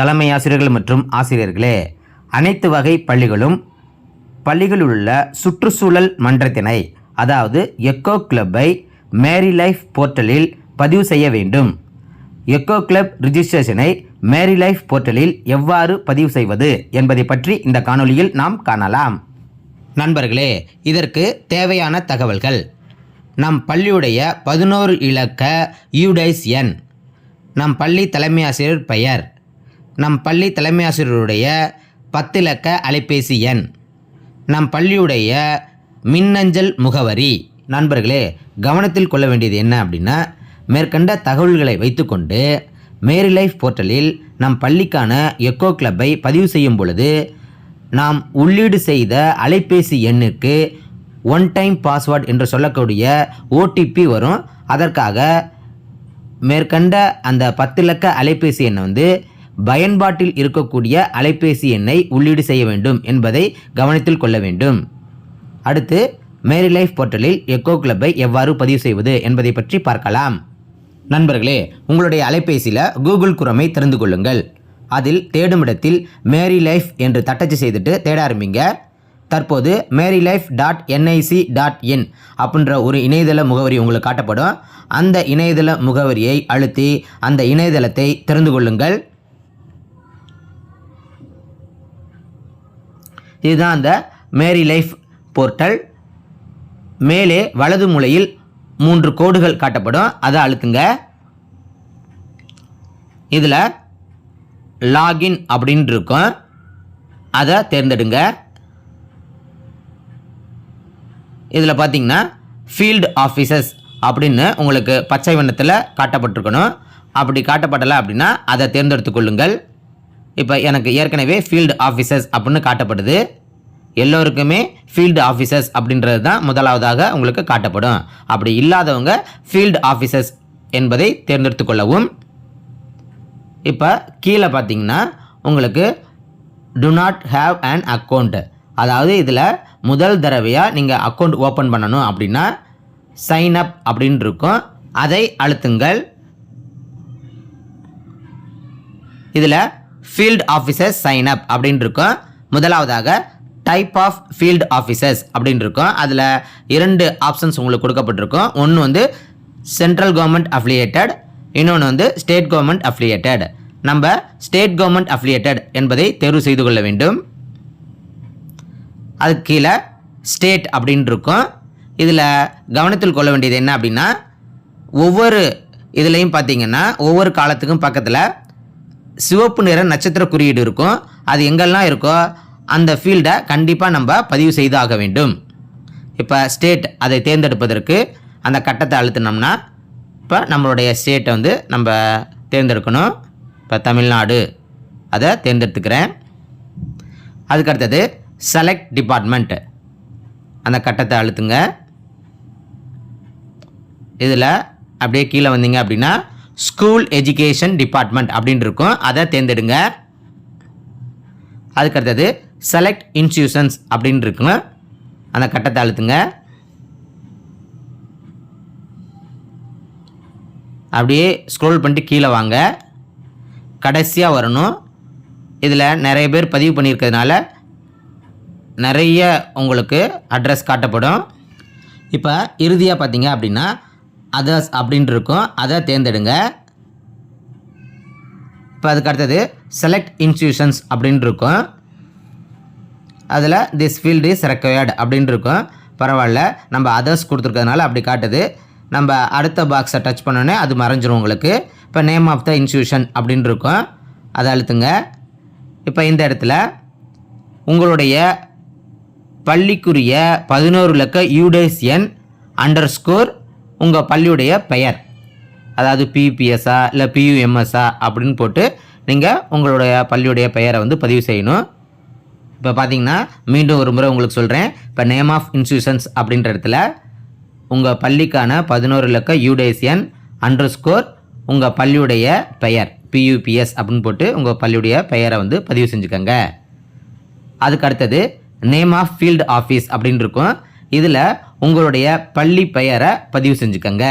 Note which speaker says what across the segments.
Speaker 1: தலைமை ஆசிரியர்கள் மற்றும் ஆசிரியர்களே அனைத்து வகை பள்ளிகளும் பள்ளிகளில் உள்ள சுற்றுச்சூழல் மன்றத்தினை அதாவது எக்கோ கிளப்பை மேரி லைஃப் போர்ட்டலில் பதிவு செய்ய வேண்டும். எக்கோ கிளப் ரிஜிஸ்ட்ரேஷனை மேரி லைஃப் போர்ட்டலில் எவ்வாறு பதிவு செய்வது என்பதை பற்றி இந்த காணொலியில் நாம் காணலாம். நண்பர்களே இதற்கு தேவையான தகவல்கள். நம் பள்ளியுடைய பதினோரு இலக்க யூடைஸ் எண் நம் பள்ளி தலைமை ஆசிரியர் பெயர் நம் பள்ளி தலைமை ஆசிரியருடைய பத்து இலக்க அலைபேசி எண். நம் பள்ளியுடைய மின்னஞ்சல் முகவரி. நண்பர்களே கவனத்தில் கொள்ள வேண்டியது என்ன அப்படின்னா மேற்கண்ட தகவல்களை வைத்துக்கொண்டு மேரி லைஃப் போர்ட்டலில் நம் பள்ளிக்கான எக்கோ கிளப்பை பதிவு செய்யும் பொழுது நாம் உள்ளீடு செய்த அலைபேசி எண்ணுக்கு ஒன் டைம் பாஸ்வேர்ட் என்று சொல்லக்கூடிய ஓடிபி வரும். அதற்காக மேற்கண்ட அந்த பத்து இலக்க அலைபேசி எண்ணை வந்து பயன்பாட்டில் இருக்கக்கூடிய அலைபேசி எண்ணை உள்ளீடு செய்ய வேண்டும் என்பதை கவனத்தில் கொள்ள வேண்டும். அடுத்து மேரி லைஃப் போர்ட்டலில் எக்கோ கிளப்பை எவ்வாறு பதிவு செய்வது என்பதை பற்றி பார்க்கலாம். நண்பர்களே உங்களுடைய அலைபேசியில் கூகுள் குரமை திறந்து கொள்ளுங்கள். அதில் தேடும் இடத்தில் மேரி லைஃப் என்று தட்டச்சு செய்துட்டு தேட ஆரம்பிங்க. தற்போது Meri life dot NIC dot in அப்படின்ற ஒரு இணையதள முகவரி உங்களுக்கு காட்டப்படும். அந்த இணையதள முகவரியை அழுத்தி அந்த இணையதளத்தை திறந்து கொள்ளுங்கள். இதுதான் அந்த மேரி லைஃப் போர்ட்டல். மேலே வலது மூலையில் மூன்று கோடுகள் காட்டப்படும். அதை அழுத்துங்க. இதில் லாகின் அப்படின்னு இருக்கும். அதை தேர்ந்தெடுங்க. இதில் பார்த்தீங்கன்னா ஃபீல்டு ஆஃபீஸஸ் அப்படின்னு உங்களுக்கு பச்சை வண்ணத்தில் காட்டப்பட்டிருக்கணும். அப்படி காட்டப்படலை அப்படின்னா அதை தேர்ந்தெடுத்து கொள்ளுங்கள். இப்போ எனக்கு ஏற்கனவே ஃபீல்டு ஆஃபீஸர்ஸ் அப்படின்னு காட்டப்படுது. எல்லோருக்குமே ஃபீல்டு ஆஃபீஸர்ஸ் அப்படின்றது தான் முதலாவதாக உங்களுக்கு காட்டப்படும். அப்படி இல்லாதவங்க ஃபீல்டு ஆஃபீஸர்ஸ் என்பதை தேர்ந்தெடுத்து கொள்ளவும். இப்போ கீழே பார்த்தீங்கன்னா உங்களுக்கு do not have an account அதாவது இதில் முதல் தடவையாக நீங்கள் அக்கௌண்ட் ஓப்பன் பண்ணணும் அப்படின்னா சைன் அப் அப்படின்னு இருக்கும். அதை அழுத்துங்கள். இதில் ஃபீல்ட் ஆஃபீஸர்ஸ் சைன் அப் அப்படின்னு இருக்கும். முதலாவதாக டைப் ஆஃப் ஃபீல்ட் ஆஃபீஸர்ஸ் அப்படின்னு இருக்கும். அதில் இரண்டு ஆப்ஷன்ஸ் உங்களுக்கு கொடுக்கப்பட்டிருக்கும். ஒன்று வந்து சென்ட்ரல் கவர்மெண்ட் அஃபிலியேட்டட் இன்னொன்று வந்து ஸ்டேட் கவர்மெண்ட் அஃபிலியேட்டட் நம்ம ஸ்டேட் கவர்மெண்ட் அஃபிலியேட்டட் என்பதை தேர்வு செய்து கொள்ள வேண்டும். அதுக்கு கீழே ஸ்டேட் அப்படின்னு இருக்கும். இதில் கவனத்தில் கொள்ள வேண்டியது என்ன அப்படின்னா ஒவ்வொரு இதுலேயும் பார்த்தீங்கன்னா ஒவ்வொரு காலத்துக்கும் பக்கத்தில் சிவப்பு நிற நட்சத்திர குறியீடு இருக்கும். அது எங்கெல்லாம் இருக்கோ அந்த ஃபீல்டை கண்டிப்பாக நம்ம பதிவு செய்தாக வேண்டும். இப்போ ஸ்டேட் அதை தேர்ந்தெடுப்பதற்கு அந்த கட்டத்தை அழுத்தினோம்னா இப்போ நம்மளுடைய ஸ்டேட்டை வந்து நம்ம தேர்ந்தெடுக்கணும். இப்போ தமிழ்நாடு அதை தேர்ந்தெடுத்துக்கிறேன். அதுக்கு அடுத்தது செலக்ட் டிபார்ட்மெண்ட் அந்த கட்டத்தை அழுத்துங்க. இதில் அப்படியே கீழே வந்தீங்க அப்படின்னா ஸ்கூல் எஜுகேஷன் டிபார்ட்மெண்ட் அப்படின்னு இருக்கும். அதை தேர்ந்தெடுங்க. அதுக்கு அடுத்தது செலக்ட் இன்ஸ்டியூஷன்ஸ் அப்படின்னு இருக்குங்க அந்த கட்டத்தை அழுத்துங்க. அப்படியே ஸ்க்ரோல் பண்ணிட்டு கீழே வாங்க. கடைசியாக வரணும். இதில் நிறைய பேர் பதிவு பண்ணியிருக்கிறதுனால நிறைய உங்களுக்கு அட்ரஸ் காட்டப்படும். இப்போ இறுதியாக பார்த்தீங்க அப்படின்னா அதர்ஸ் அப்படின்ட்டு இருக்கும் அதை தேர்ந்தெடுங்க. இப்போ அதுக்கு அடுத்தது செலக்ட் இன்ஸ்டியூஷன்ஸ் அப்படின்ட்டு இருக்கும் அதில் திஸ் ஃபீல்டு இஸ் ரெக்கயர்டு அப்படின்ட்டு இருக்கும் பரவாயில்ல நம்ம அதர்ஸ் கொடுத்துருக்கறதுனால அப்படி காட்டுது. நம்ம அடுத்த பாக்ஸை டச் பண்ணோன்னே அது மறைஞ்சிரும் உங்களுக்கு. இப்போ நேம் ஆஃப் த இன்ஸ்டியூஷன் அப்படின்னு இருக்கும் அதை அழுத்துங்க. இப்போ இந்த இடத்துல உங்களுடைய பள்ளிக்குரிய பதினோரு லக்க யூடேஸ் எண் அண்டர் ஸ்கோர் உங்கள் பள்ளியுடைய பெயர். அதாவது பிபிஎஸ்ஸா இல்லை பியூஎம்எஸ்ஸா அப்படின்னு போட்டு நீங்கள் உங்களுடைய பள்ளியுடைய பெயரை வந்து பதிவு செய்யணும். இப்போ பார்த்தீங்கன்னா மீண்டும் ஒரு முறை உங்களுக்கு சொல்கிறேன் இப்போ நேம் ஆஃப் இன்ஸ்டியூஷன்ஸ் அப்படின்ற இடத்துல உங்கள் பள்ளிக்கான பதினோரு இலக்க யூடேசியன் அண்டர் ஸ்கோர் உங்கள் பள்ளியுடைய பெயர் பியூபிஎஸ் அப்படின்னு போட்டு உங்கள் பள்ளியுடைய பெயரை வந்து பதிவு செஞ்சுக்கோங்க. அதுக்கு அடுத்தது நேம் ஆஃப் ஃபீல்டு ஆஃபீஸ் அப்படின்னு இருக்கும். இதில் உங்களுடைய பள்ளி பெயரை பதிவு செஞ்சுக்கோங்க.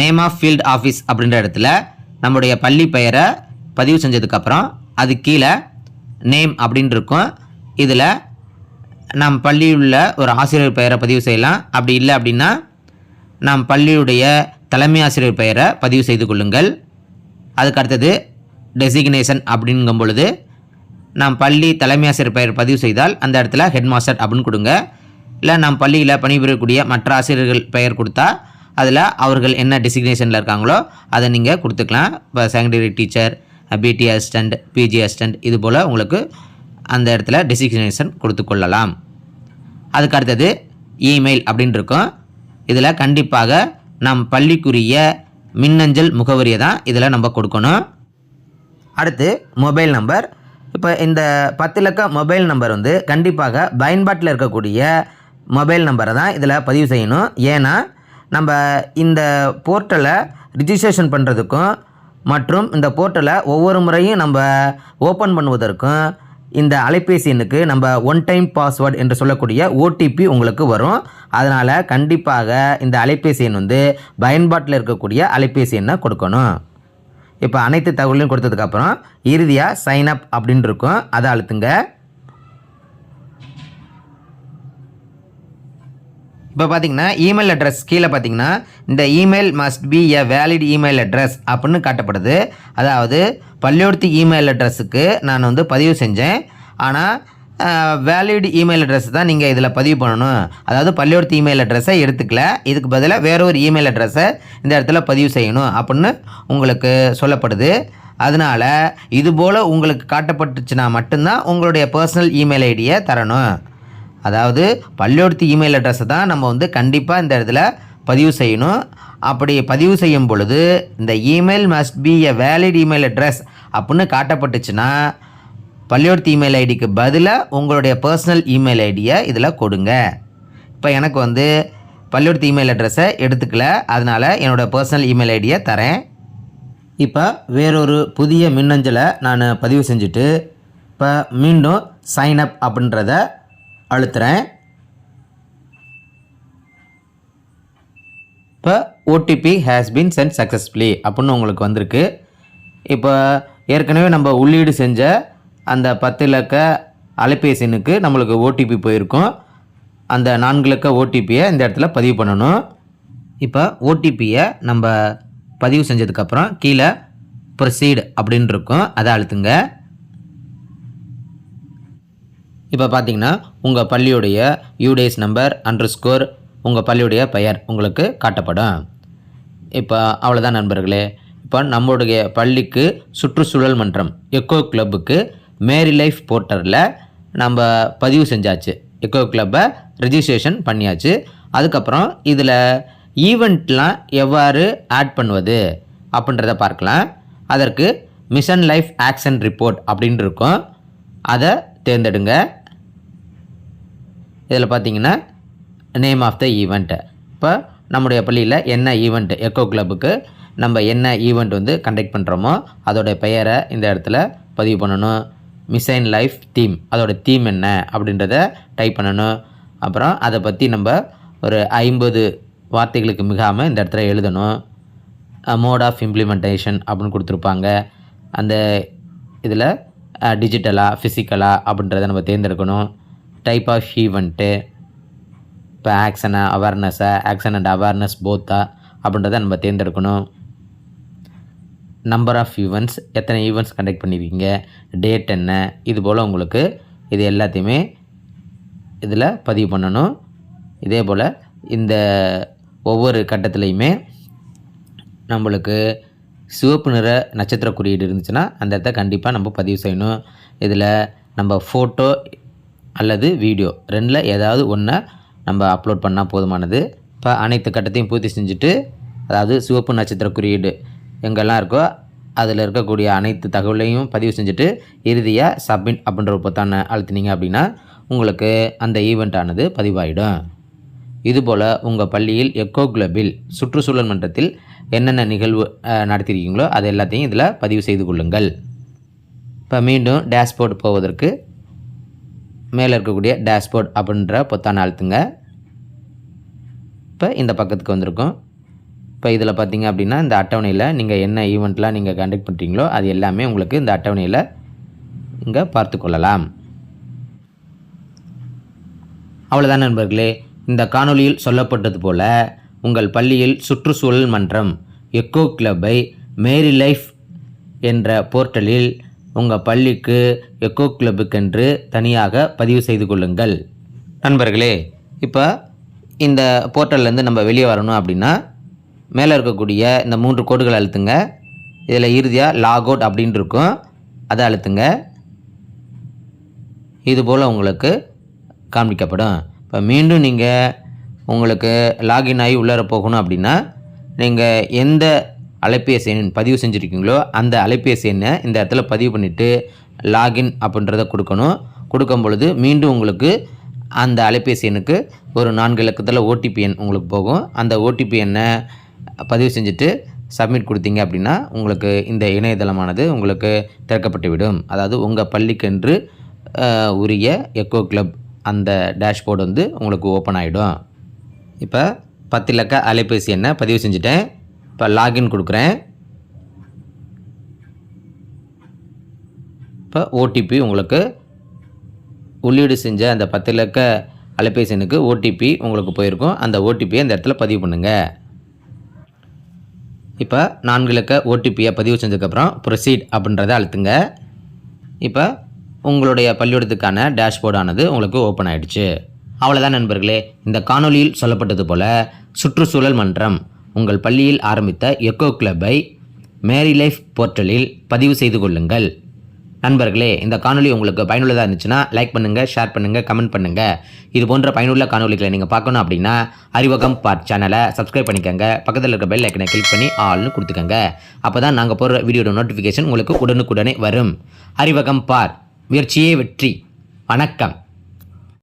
Speaker 1: நேம் ஆஃப் ஃபீல்ட் ஆஃபீஸ் அப்படின்ற இடத்துல நம்முடைய பள்ளி பெயரை பதிவு செஞ்சதுக்கப்புறம் அது கீழே நேம் அப்படின்னு இருக்கும் இதில் நம் பள்ளியில் உள்ள ஒரு ஆசிரியர் பெயரை பதிவு செய்யலாம். அப்படி இல்லை அப்படின்னா நம் பள்ளியுடைய தலைமை ஆசிரியர் பெயரை பதிவு செய்து கொள்ளுங்கள். அதுக்கு அடுத்தது டெசிக்னேஷன் அப்படிங்கும் பொழுது நாம் பள்ளி தலைமை ஆசிரியர் பெயர் பதிவு செய்தால் அந்த இடத்துல ஹெட் மாஸ்டர் அப்படின்னு கொடுங்க. இல்லை நம் பள்ளியில் பணிபுரியக்கூடிய மற்ற ஆசிரியர்கள் பெயர் கொடுத்தா அதில் அவர்கள் என்ன டெசிக்னேஷனில் இருக்காங்களோ அதை நீங்கள் கொடுத்துக்கலாம். இப்போ secondary teacher BT assistant PG assistant இது போல் உங்களுக்கு அந்த இடத்துல டெசிக்னேஷன் கொடுத்து கொள்ளலாம். அதுக்கு அடுத்தது இமெயில் அப்படின்னு இருக்கும். இதில் கண்டிப்பாக நம் பள்ளிக்குரிய மின்னஞ்சல் முகவரியை தான் இதில் நம்ம கொடுக்கணும். அடுத்து மொபைல் நம்பர் இப்போ இந்த பத்து இலக்க மொபைல் நம்பர் வந்து கண்டிப்பாக பயன்பாட்டில் இருக்கக்கூடிய மொபைல் நம்பரை தான் இதில் பதிவு செய்யணும். ஏன்னா நம்ம இந்த போர்ட்டலை ரிஜிஸ்ட்ரேஷன் பண்ணுறதுக்கும் மற்றும் இந்த போர்ட்டலை ஒவ்வொரு முறையும் நம்ம ஓப்பன் பண்ணுவதற்கும் இந்த அலைபேசி எண்ணுக்கு நம்ம ஒன் டைம் பாஸ்வேர்டு என்று சொல்லக்கூடிய ஓடிபி உங்களுக்கு வரும். அதனால் கண்டிப்பாக இந்த அலைபேசி எண் வந்து பயன்பாட்டில் இருக்கக்கூடிய அலைபேசி எண்ணை கொடுக்கணும். இப்போ அனைத்து தகவலையும் கொடுத்ததுக்கப்புறம் இறுதியாக சைன் அப் அப்படின்னு இருக்கும். அதை அழுத்துங்க. இப்போ பார்த்தீங்கன்னா இமெயில் அட்ரஸ் கீழே பார்த்தீங்கன்னா இந்த email must be a valid email address அப்படின்னு காட்டப்படுது. அதாவது பள்ளியோடத்து இமெயில் அட்ரஸுக்கு நான் வந்து பதிவு செஞ்சேன். ஆனால் வேலிட் இமெயில் அட்ரஸ் தான் நீங்கள் இதில் பதிவு பண்ணணும். அதாவது பள்ளியோடத்து இமெயில் அட்ரஸை எடுத்துக்கல. இதுக்கு பதிலாக வேற ஒரு இமெயில் அட்ரஸை இந்த இடத்துல பதிவு செய்யணும் அப்படின்னு உங்களுக்கு சொல்லப்படுது. அதனால் இதுபோல் உங்களுக்கு காட்டப்பட்டுச்சுன்னா மட்டும்தான் உங்களுடைய பர்சனல் இமெயில் ஐடியை தரணும். அதாவது பள்ளியோடத்து இமெயில் அட்ரஸை தான் நம்ம வந்து கண்டிப்பாக இந்த இடத்துல பதிவு செய்யணும். அப்படி பதிவு செய்யும் பொழுது இந்த email must be a valid email address அப்படின்னு காட்டப்பட்டுச்சுன்னா பள்ளியோடத்து இமெயில் ஐடிக்கு பதிலாக உங்களுடைய பர்சனல் இமெயில் ஐடியை இதில் கொடுங்க. இப்போ எனக்கு வந்து பள்ளியோடத்து இமெயில் அட்ரஸை எடுத்துக்கல. அதனால் என்னோடய பர்சனல் இமெயில் ஐடியை தரேன். இப்போ வேறொரு புதிய மின்னஞ்சலை நான் பதிவு செஞ்சுட்டு இப்போ மீண்டும் சைன் அப் அப்படின்றத அழுத்துறேன். இப்போ OTP has been sent successfully அப்படின்னு உங்களுக்கு வந்திருக்கு. இப்போ ஏற்கனவே நம்ம உள்ளீடு செஞ்ச அந்த பத்து இலக்க அலைபேசினுக்கு நம்மளுக்கு ஓடிபி போயிருக்கும். அந்த நான்கு இலக்க ஓடிபியை இந்த இடத்துல பதிவு பண்ணணும். இப்போ ஓடிபியை நம்ம பதிவு செஞ்சதுக்கப்புறம் கீழே ப்ரொசீடு அப்படின்னு இருக்கும். அதை அழுத்துங்க. இப்போ பார்த்தீங்கன்னா உங்கள் பள்ளியுடைய யூடேஸ் நம்பர் அண்டர் ஸ்கோர் உங்கள் பள்ளியுடைய பெயர் உங்களுக்கு காட்டப்படும். இப்போ அவ்வளோதான் நண்பர்களே. இப்போ நம்மளுடைய பள்ளிக்கு சுற்றுச்சூழல் மன்றம் எக்கோ கிளப்புக்கு மேரி லைஃப் போர்ட்டரில் நம்ம பதிவு செஞ்சாச்சு. எக்கோ கிளப்பை ரிஜிஸ்ட்ரேஷன் பண்ணியாச்சு. அதுக்கப்புறம் இதில் ஈவெண்ட்லாம் எவ்வாறு ஆட் பண்ணுவது அப்படின்றத பார்க்கலாம். அதற்கு மிஷன் லைஃப் ஆக்ஷன் ரிப்போர்ட் அப்படின்னு இருக்கும். அதை தேர்ந்தெடுங்க. இதில் பார்த்தீங்கன்னா நேம் ஆஃப் த ஈவெண்ட்டு இப்போ நம்முடைய பள்ளியில் என்ன ஈவெண்ட் எக்கோ கிளப்புக்கு நம்ம என்ன ஈவெண்ட் வந்து கண்டக்ட் பண்ணுறோமோ அதோடைய பெயரை இந்த இடத்துல பதிவு பண்ணணும். மிசைன் லைஃப் தீம் அதோட தீம் என்ன அப்படின்றத டைப் பண்ணணும். அப்புறம் அதை பற்றி நம்ம ஒரு ஐம்பது வார்த்தைகளுக்கு மிகாமல் இந்த இடத்துல எழுதணும். மோட் ஆஃப் இம்ப்ளிமெண்டேஷன் அப்படின்னு கொடுத்துருப்பாங்க. அந்த இதில் டிஜிட்டலாக ஃபிசிக்கலாக அப்படின்றத நம்ம தேர்ந்தெடுக்கணும். டைப் ஆஃப் ஈவெண்ட்டு இப்போ ஆக்ஷனை அவேர்னஸை ஆக்ஷன் அண்ட் அவேர்னஸ் போத்தா அப்படின்றத நம்ம தேர்ந்தெடுக்கணும். நம்பர் ஆஃப் ஈவெண்ட்ஸ் எத்தனை ஈவெண்ட்ஸ் கண்டக்ட் பண்ணியிருக்கீங்க டேட் என்ன இது போல் உங்களுக்கு இது எல்லாத்தையுமே இதில் பதிவு பண்ணணும். இதே போல் இந்த ஒவ்வொரு கட்டத்துலேயுமே நம்மளுக்கு சிவப்பு நிற நட்சத்திர குறியீடு இருந்துச்சுன்னா அந்த இடத்த கண்டிப்பாக நம்ம பதிவு செய்யணும். இதில் நம்ம ஃபோட்டோ அல்லது வீடியோ ரெண்டில் ஏதாவது ஒன்றை நம்ம அப்லோட் பண்ணால் போதுமானது. இப்போ அனைத்து கட்டத்தையும் பூர்த்தி செஞ்சுட்டு அதாவது சிவப்பு நட்சத்திர குறியீடு எங்கெல்லாம் இருக்கோ அதில் இருக்கக்கூடிய அனைத்து தகவலையும் பதிவு செஞ்சுட்டு இறுதியாக சப்மிட் அப்படின்ற ஒரு பொத்தானை அழுத்தினீங்க அப்படின்னா உங்களுக்கு அந்த ஈவெண்ட் ஆனது பதிவாயிடும். இதுபோல் உங்கள் பள்ளியில் எக்கோ கிளப்பில் சுற்றுச்சூழல் மன்றத்தில் என்னென்ன நிகழ்வு நடத்தியிருக்கீங்களோ அது எல்லாத்தையும் இதில் பதிவு செய்து கொள்ளுங்கள். இப்போ மீண்டும் டேஷ்போர்ட் போவதற்கு மேலே இருக்கக்கூடிய டேஷ்போர்ட் அப்படின்ற பொத்தான அழுத்துங்க. இப்போ இந்த பக்கத்துக்கு வந்திருக்கும். இப்போ இதில் பார்த்தீங்க அப்படின்னா இந்த அட்டவணையில் நீங்கள் என்ன ஈவெண்ட்லாம் நீங்கள் கண்டக்ட் பண்ணுறீங்களோ அது எல்லாமே உங்களுக்கு இந்த அட்டவணையில் இங்கே பார்த்து கொள்ளலாம். அவ்வளோதான் நண்பர்களே. இந்த காணொலியில் சொல்லப்பட்டது போல் உங்கள் பள்ளியில் சுற்றுச்சூழல் மன்றம் எக்கோ கிளப்பை மேரி லைஃப் என்ற போர்ட்டலில் உங்கள் பள்ளிக்கு எக்கோ கிளப்புக்கென்று தனியாக பதிவு செய்து கொள்ளுங்கள். நண்பர்களே இப்போ இந்த போர்ட்டல்லேருந்து நம்ம வெளியே வரணும் அப்படின்னா மேலே இருக்கக்கூடிய இந்த மூன்று கோடுகளை அழுத்துங்க. இதில் இறுதியாக லாக் அவுட் அப்படின்னு இருக்கும். அதை அழுத்துங்க. இதுபோல் உங்களுக்கு காண்பிக்கப்படும். இப்போ மீண்டும் நீங்கள் உங்களுக்கு லாகின் ஆகி உள்ளார போகணும் அப்படின்னா நீங்கள் எந்த அலைபேசி எண் பதிவு செஞ்சுருக்கீங்களோ அந்த அலைபேசி எண்ணை இந்த இடத்துல பதிவு பண்ணிவிட்டு லாகின் அப்படின்றத கொடுக்கணும். கொடுக்கும் பொழுது மீண்டும் உங்களுக்கு அந்த அலைபேசி எண்ணுக்கு ஒரு நான்கு இலக்கத்தில் ஓடிபி எண் உங்களுக்கு போகும். அந்த ஓடிபி எண்ணை பதிவு செஞ்சுட்டு சப்மிட் கொடுத்தீங்க அப்படின்னா உங்களுக்கு இந்த இணையதளமானது உங்களுக்கு திறக்கப்பட்டு விடும். அதாவது உங்கள் பள்ளிக்கென்று உரிய எக்கோ கிளப் அந்த டேஷ்போர்டு வந்து உங்களுக்கு ஓப்பன் ஆகிடும் இப்போ பத்து இலக்க அலைபேசி எண்ணை பதிவு செஞ்சுட்டேன். இப்போ லாகின் கொடுக்குறேன். இப்போ ஓடிபி உங்களுக்கு உள்ளீடு செஞ்ச அந்த பத்து இலக்க அலைபேசி எண்ணுக்கு ஓடிபி உங்களுக்கு போயிருக்கும். அந்த ஓடிபியை அந்த இடத்துல பதிவு பண்ணுங்கள் இப்போ நான்கு இலக்க ஓடிபியை பதிவு செஞ்சதுக்கப்புறம் ப்ரொசீட் அப்படின்றத அழுத்துங்க. இப்போ உங்களுடைய பள்ளிக்கூடத்துக்கான டேஷ்போர்டானது உங்களுக்கு ஓப்பன் ஆகிடுச்சு அவ்வளோதான் நண்பர்களே. இந்த காணொளியில் சொல்லப்பட்டது போல் சுற்றுச்சூழல் மன்றம். உங்கள் பள்ளியில் ஆரம்பித்த எக்கோ கிளப்பை மேரி லைஃப் போர்ட்டலில் பதிவு செய்து கொள்ளுங்கள். நண்பர்களே இந்த காணொளி உங்களுக்கு பயனுள்ளதாக இருந்துச்சுன்னா லைக் பண்ணுங்கள் ஷேர் பண்ணுங்கள் கமெண்ட் பண்ணுங்கள் இது போன்ற பயனுள்ள காணொளிகளை நீங்கள் பார்க்கணும் அப்படின்னா அறிவகம் பார்ட் சேனலை சப்ஸ்கிரைப் பண்ணிக்கோங்க. பக்கத்தில் இருக்க பெல் ஐக்கனை கிளிக் பண்ணி ஆள்னு கொடுத்துக்கோங்க. அப்போ தான் நாங்கள் போடுற வீடியோட நோட்டிஃபிகேஷன் உங்களுக்கு உடனுக்குடனே வரும். அறிவகம் பார் முயற்சியே வெற்றி வணக்கம்.